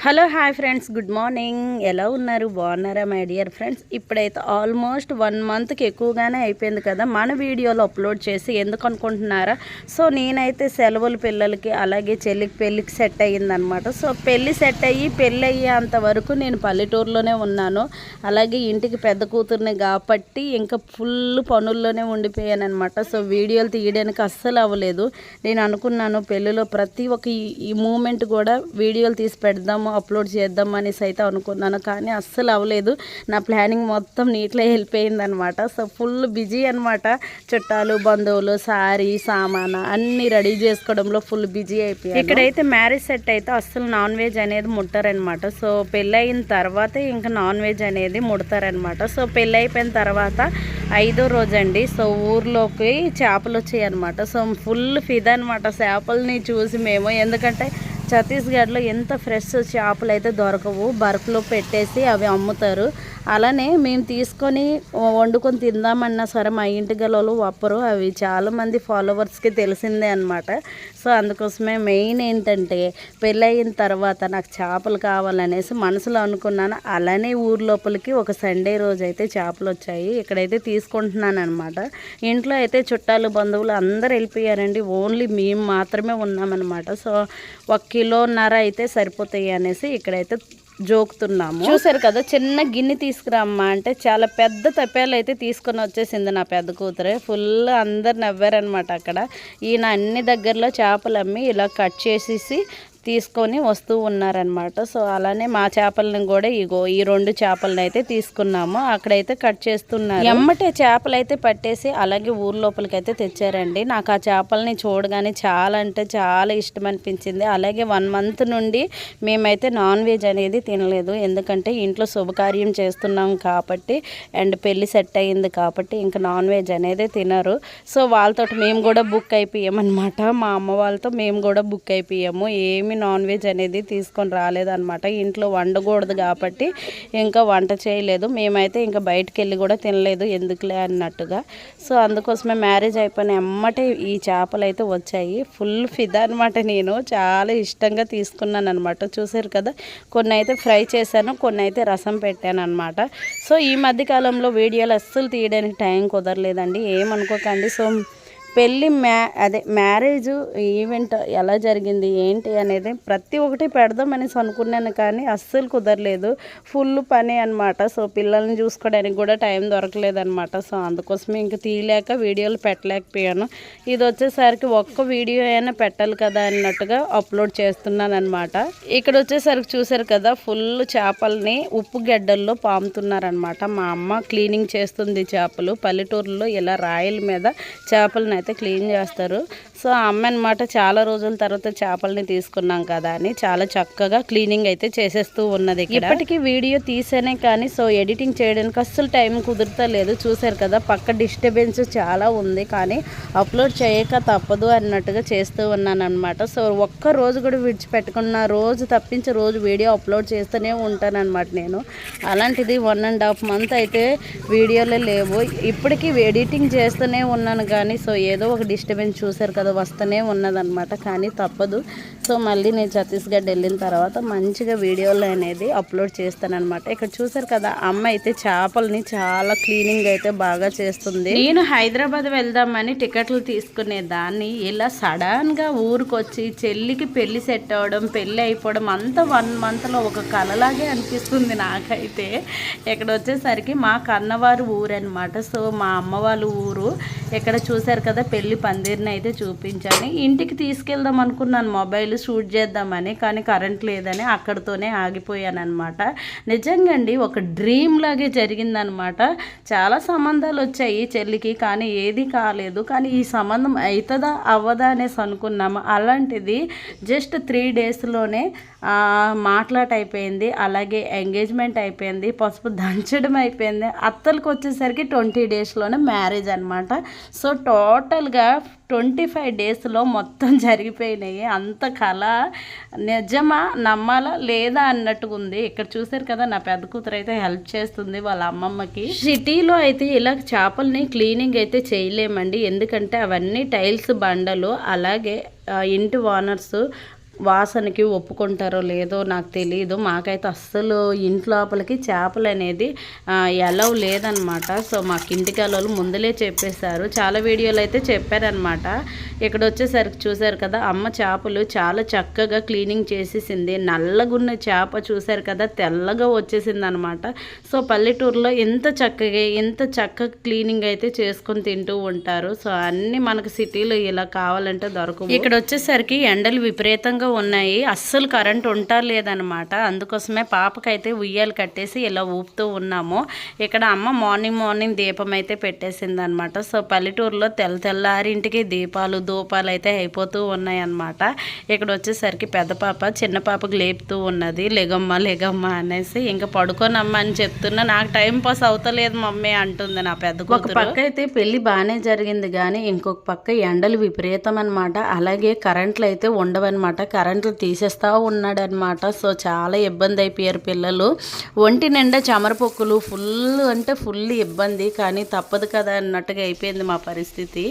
Hello hi friends good morning. ఎలా ఉన్నారు? బాగున్నారా మై డియర్ ఫ్రెండ్స్? ఇప్పుడైతే ఆల్మోస్ట్ వన్ మంత్కి ఎక్కువగానే అయిపోయింది కదా మన వీడియోలో అప్లోడ్ చేసి ఎందుకు అనుకుంటున్నారా? సో నేనైతే సెలవులు పిల్లలకి అలాగే చెల్లికి పెళ్ళికి సెట్ అయ్యిందనమాట. సో పెళ్ళి సెట్ అయ్యి పెళ్ళి అయ్యేంత వరకు నేను పల్లెటూరులోనే ఉన్నాను. అలాగే ఇంటికి పెద్ద కూతుర్ని కాబట్టి ఇంకా ఫుల్ పనుల్లోనే ఉండిపోయాను అనమాట సో వీడియోలు తీయడానికి అస్సలు అవ్వలేదు. నేను అనుకున్నాను పెళ్ళిలో ప్రతి ఒక్క ఈ- మూమెంట్ కూడా వీడియోలు తీసి పెడదాము అప్లోడ్ చేద్దాం అనేసి అయితే అనుకున్నాను. కానీ అస్సలు అవ్వలేదు. నా ప్లానింగ్ మొత్తం నీట్లో వెళ్ళిపోయింది అనమాట సో ఫుల్ బిజీ అనమాట చుట్టాలు బంధువులు సారీ సామాన అన్నీ రెడీ చేసుకోవడంలో ఫుల్ బిజీ అయిపోయాయి ఇక్కడైతే మ్యారేజ్ సెట్ అయితే అస్సలు నాన్ వెజ్ అనేది ముట్టారనమాట సో పెళ్ళి అయిన ఇంకా నాన్ వెజ్ అనేది ముడతారనమాట సో పెళ్ళి అయిపోయిన తర్వాత ఐదో రోజండి. సో ఊర్లోకి చేపలు వచ్చాయి అనమాట సో ఫుల్ ఫిదా అనమాట చేపల్ని చూసి మేము ఎందుకంటే ఛత్తీస్గఢ్లో ఎంత ఫ్రెష్ చేపలు అయితే దొరకవు బర్ఫ్లో పెట్టేసి అవి అమ్ముతారు. అలానే మేము తీసుకొని వండుకొని తిందామన్నా సరే మా ఇంటి గలలు ఒప్పరు అవి చాలామంది ఫాలోవర్స్కి తెలిసిందే అనమాట సో అందుకోసమే మెయిన్ ఏంటంటే పెళ్ళయిన తర్వాత నాకు చేపలు కావాలనేసి మనసులో అనుకున్నాను. అలానే ఊరు లోపలికి ఒక సండే రోజు అయితే చేపలు వచ్చాయి. ఇక్కడైతే తీసుకుంటున్నాను అనమాట ఇంట్లో అయితే చుట్టాలు బంధువులు అందరు వెళ్ళిపోయారండి. ఓన్లీ మేము మాత్రమే ఉన్నామన్నమాట. సో ఒక కిలోన్నర అయితే సరిపోతాయి అనేసి ఇక్కడైతే జోకుతున్నాము. చూసారు కదా చిన్న గిన్నె తీసుకురామ్మా అంటే చాలా పెద్ద తప్పేలు అయితే తీసుకొని వచ్చేసింది నా పెద్ద కూతురు. ఫుల్ అందరు నవ్వారనమాట అక్కడ. ఈయన అన్ని దగ్గరలో చేపలు అమ్మి ఇలా కట్ చేసేసి తీసుకొని వస్తూ ఉన్నారనమాట సో అలానే మా చేపలను కూడా ఇగో ఈ రెండు చేపలను అయితే తీసుకున్నాము. అక్కడైతే కట్ చేస్తున్నారు. ఎమ్మటే చేపలు అయితే పట్టేసి అలాగే ఊరు లోపలికి అయితే తెచ్చారండి. నాకు ఆ చేపల్ని చూడగానే చాలా అంటే చాలా ఇష్టం అనిపించింది అలాగే వన్ మంత్ నుండి మేమైతే నాన్ వెజ్ అనేది తినలేదు. ఎందుకంటే ఇంట్లో శుభకార్యం చేస్తున్నాం కాబట్టి అండ్ పెళ్ళి సెట్ అయ్యింది కాబట్టి ఇంకా నాన్ వెజ్ అనేది తినరు. సో వాళ్ళతో మేము కూడా బుక్ అయిపోయామన్నమాట. మా అమ్మ వాళ్ళతో మేము కూడా బుక్ అయిపోయాము. ఏమి నాన్ వెజ్ అనేది తీసుకొని రాలేదన్నమాట. ఇంట్లో వండకూడదు కాబట్టి ఇంకా వంట చేయలేదు. మేమైతే ఇంకా బయటకు వెళ్ళి కూడా తినలేదు ఎందుకులే అన్నట్టుగా. సో అందుకోసమే మ్యారేజ్ అయిపోయిన ఎమ్మటే ఈ చేపలు అయితే వచ్చాయి. ఫుల్ ఫిదా అనమాట నేను. చాలా ఇష్టంగా తీసుకున్నాను అనమాట చూసారు కదా కొన్ని అయితే ఫ్రై చేశాను కొన్ని అయితే రసం పెట్టాను అనమాట సో ఈ మధ్యకాలంలో వీడియోలు అస్సలు తీయడానికి టైం కుదరలేదండి. ఏమనుకోకండి. సో పెళ్ళి మ్యా అదే మ్యారేజ్ ఈవెంట్ ఎలా జరిగింది ఏంటి అనేది ప్రతి ఒక్కటి పెడదాం అనేసి అనుకున్నాను కానీ అస్సలు కుదరలేదు. ఫుల్ పని అనమాట సో పిల్లల్ని చూసుకోవడానికి కూడా టైం దొరకలేదు అనమాట సో అందుకోసమే ఇంక తీయలేక వీడియోలు పెట్టలేకపోయాను. ఇది వచ్చేసరికి ఒక్క వీడియో అయినా పెట్టాలి కదా అన్నట్టుగా అప్లోడ్ చేస్తున్నాను అనమాట ఇక్కడ వచ్చేసరికి చూసారు కదా ఫుల్ చేపల్ని ఉప్పు గడ్డల్లో పాముతున్నారనమాట మా అమ్మ క్లీనింగ్ చేస్తుంది చేపలు. పల్లెటూరులో ఇలా రాయల మీద చేపలను అయితే క్లీన్ చేస్తారు. సో ఆ అమ్మ అనమాట చాలా రోజుల తర్వాత చేపల్ని తీసుకున్నాం కదా అని చాలా చక్కగా క్లీనింగ్ అయితే చేసేస్తూ ఉన్నది ఇప్పటికీ వీడియో తీసేనే కానీ సో ఎడిటింగ్ చేయడానికి అస్సలు టైం కుదరతలేదు. చూసారు కదా పక్క డిస్టర్బెన్స్ చాలా ఉంది కానీ అప్లోడ్ చేయక తప్పదు అన్నట్టుగా చేస్తూ ఉన్నాను అనమాట సో ఒక్క రోజు కూడా విడిచిపెట్టుకున్న రోజు తప్పించి రోజు వీడియో అప్లోడ్ చేస్తూనే ఉంటానన్నమాట నేను. అలాంటిది వన్ అండ్ హాఫ్ మంత్ అయితే వీడియోలో లేవు. ఇప్పటికీ ఎడిటింగ్ చేస్తూనే ఉన్నాను కానీ సో ఏదో ఒక డిస్టర్బెన్స్ చూసారు కదా వస్తూనే ఉన్నదనమాట కానీ తప్పదు. సో మళ్ళీ నేను ఛత్తీస్గఢ్ వెళ్ళిన తర్వాత మంచిగా వీడియోలు అనేది అప్లోడ్ చేస్తానమాట ఇక్కడ చూసారు కదా అమ్మ అయితే చేపల్ని చాలా క్లీనింగ్ అయితే బాగా చేస్తుంది. నేను హైదరాబాద్ వెళ్దామని టికెట్లు తీసుకునే దాన్ని ఇలా సడన్గా ఊరికొచ్చి చెల్లికి పెళ్ళి సెట్ అవ్వడం పెళ్ళి అయిపోవడం అంతా వన్ మంత్లో ఒక కలలాగే అనిపిస్తుంది నాకైతే. ఇక్కడ వచ్చేసరికి మా కన్నవారు ఊరు అనమాట సో మా అమ్మ వాళ్ళ ఊరు ఇక్కడ చూశారు కదా పెళ్ళి పందిరిని అయితే చూపించాను. ఇంటికి తీసుకెళ్దాం అనుకున్నాను మొబైల్ షూట్ చేద్దామని కానీ కరెంట్ లేదని అక్కడితోనే ఆగిపోయాను అనమాట నిజంగా అండి ఒక డ్రీమ్ లాగే జరిగిందనమాట చాలా సంబంధాలు వచ్చాయి చెల్లికి కానీ ఏది కాలేదు. కానీ ఈ సంబంధం అవుతుందా అవ్వదా అనేసి అనుకున్నాము అలాంటిది జస్ట్ త్రీ డేస్లోనే మాట్లాట అయిపోయింది అలాగే ఎంగేజ్మెంట్ అయిపోయింది పసుపు దంచడం అయిపోయింది. అత్తలకు వచ్చేసరికి ట్వంటీ డేస్లోనే మ్యారేజ్ అనమాట సో టోటల్గా ట్వంటీ ఫైవ్ డేస్లో మొత్తం జరిగిపోయినాయి. అంత కళ నిజమా? నమ్మాలా? లేదా? అన్నట్టుగా ఉంది. ఇక్కడ చూసారు కదా నా పెద్ద కూతురు అయితే హెల్ప్ చేస్తుంది వాళ్ళ అమ్మమ్మకి. సిటీలో అయితే ఇలా చేపల్ని క్లీనింగ్ అయితే చేయలేమండి. ఎందుకంటే అవన్నీ టైల్స్ బండలు అలాగే ఇంటి ఓనర్స్ వాసనకి ఒప్పుకుంటారో లేదో నాకు తెలియదు మాకైతే అస్సలు ఇంటి లోపలికి చేపలు అనేది ఎలా లేదనమాట. సో మాకు ఇంటికి వాళ్ళు ముందులే చెప్పేశారు. చాలా వీడియోలు అయితే చెప్పారనమాట. ఇక్కడ వచ్చేసరికి చూశారు కదా అమ్మ చేపలు చాలా చక్కగా క్లీనింగ్ చేసేసింది. నల్లగున్న చేప చూశారు కదా తెల్లగా వచ్చేసింది అనమాట సో పల్లెటూరులో ఎంత చక్కగా ఎంత చక్కగా క్లీనింగ్ అయితే చేసుకొని తింటూ ఉంటారు. సో అన్నీ మనకు సిటీలో ఇలా కావాలంటే దొరకవు. ఇక్కడ వచ్చేసరికి ఎండలు విపరీతంగా ఉన్నాయి. అస్సలు కరెంట్ లేదనమాట. అందుకోసమే పాపకైతే ఉయ్యాలు కట్టేసి ఇలా ఊపుతూ ఉన్నాము. ఇక్కడ అమ్మ మార్నింగ్ మార్నింగ్ దీపం అయితే పెట్టేసింది అనమాట సో పల్లెటూరులో తెల్ల తెల్లారింటికి దీపాలు ధూపాలు అయితే అయిపోతూ ఉన్నాయి అనమాట ఇక్కడ వచ్చేసరికి పెద్ద పాప చిన్న పాపకు లేపుతూ ఉన్నది. లెగమ్మ లెగమ్మ అనేసి ఇంకా పడుకోనమ్మ అని చెప్తున్నా. నాకు టైం పాస్ అవుతలేదు మమ్మీ అంటుంది నా పెద్ద ఒక పక్క అయితే పెళ్ళి బాగానే జరిగింది కానీ ఇంకొక పక్క ఎండలు విపరీతం అనమాట అలాగే కరెంట్లు అయితే ఉండవన్నమాట కరెంట్లు తీసేస్తా ఉన్నాడనమాట. సో చాలా ఇబ్బంది అయిపోయారు పిల్లలు. ఒంటి నిండా చమరపొక్కులు ఫుల్ అంటే ఫుల్ ఇబ్బంది కానీ తప్పదు కదా అన్నట్టుగా అయిపోయింది మా పరిస్థితి.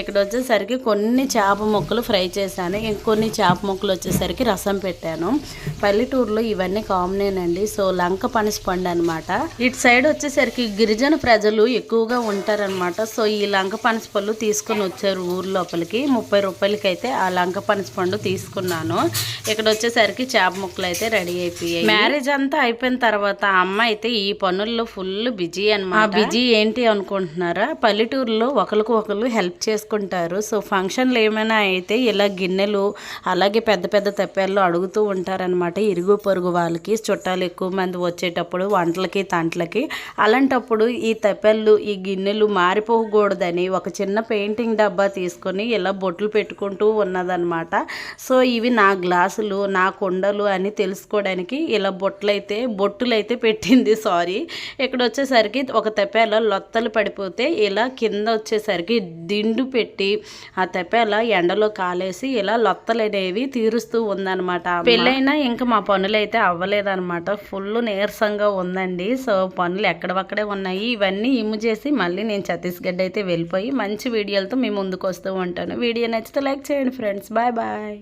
ఇక్కడ వచ్చేసరికి కొన్ని చేప ముక్కలు ఫ్రై చేశాను. ఇంకొన్ని చేప ముక్కలు వచ్చేసరికి రసం పెట్టాను. పల్లెటూరులో ఇవన్నీ కామనేనండి. సో లంక పనసపండు అనమాట ఇటు సైడ్ వచ్చేసరికి గిరిజన ప్రజలు ఎక్కువగా ఉంటారనమాట సో ఈ లంక పనసపళ్ళు తీసుకొని వచ్చారు ఊరు లోపలికి. ముప్పై రూపాయలకి అయితే ఆ లంక పనసపండు తీసుకున్నాను. ఇక్కడ వచ్చేసరికి చేప ముక్కలు అయితే రెడీ అయిపోయాయి. మ్యారేజ్ అంతా అయిపోయిన తర్వాత అమ్మ అయితే ఈ పనుల్లో ఫుల్ బిజీ అనమాట బిజీ ఏంటి అనుకుంటున్నారా? పల్లెటూరులో ఒకరికి ఒకరు హెల్ప్ చేసుకుంటారు. సో ఫంక్షన్లు ఏమైనా అయితే ఇలా గిన్నెలు అలాగే పెద్ద పెద్ద తెప్పల్లో అడుగుతూ ఉంటారనమాట ఇరుగు పొరుగు వాళ్ళకి చుట్టాలు ఎక్కువ మంది వచ్చేటప్పుడు వంటలకి తంట్లకి. అలాంటప్పుడు ఈ తెప్పళ్ళు ఈ గిన్నెలు మారిపోకూడదని ఒక చిన్న పెయింటింగ్ డబ్బా తీసుకొని ఇలా బొట్లు పెట్టుకుంటూ ఉన్నదనమాట సో ఇవి నా గ్లాసులు నా కుండలు అని తెలుసుకోవడానికి ఇలా బొట్లయితే బొట్టులైతే పెట్టింది సారీ. ఇక్కడ వచ్చేసరికి ఒక తెప్పేల లొత్తలు పడిపోతే ఇలా కింద వచ్చేసరికి దిండు పెట్టి ఆ తెప్పేల ఎండలో కాలేసి ఇలా లొత్తలు అనేవి తీరుస్తూ ఉందన్నమాట. పెళ్ళైనా ఇంకా మా పనులు అయితే అవ్వలేదన్నమాట. ఫుల్ నీరసంగా ఉందండి. సో పనులు ఎక్కడవక్కడే ఉన్నాయి. ఇవన్నీ ఇమ్ము చేసి మళ్ళీ నేను ఛత్తీస్గఢ్ అయితే వెళ్ళిపోయి మంచి వీడియోలతో మీ ముందుకు వస్తూ ఉంటాను. వీడియో నచ్చితే లైక్ చేయండి ఫ్రెండ్స్. Bye bye.